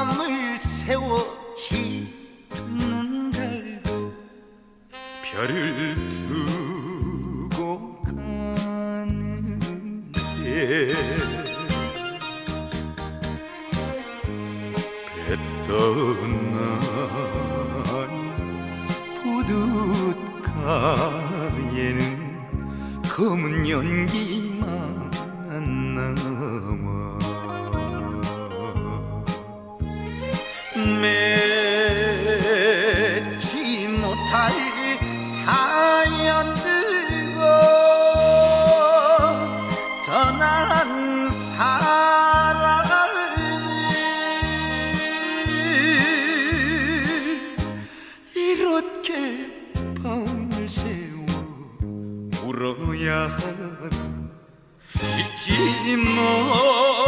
밤을 세워 지는 달도 별을 두고 가는데 배 떠난 부둣가에는 검은 연기 맺지 못할 사연들고 떠난 사람을 이렇게 밤을 새워 울어야 하나 잊지 못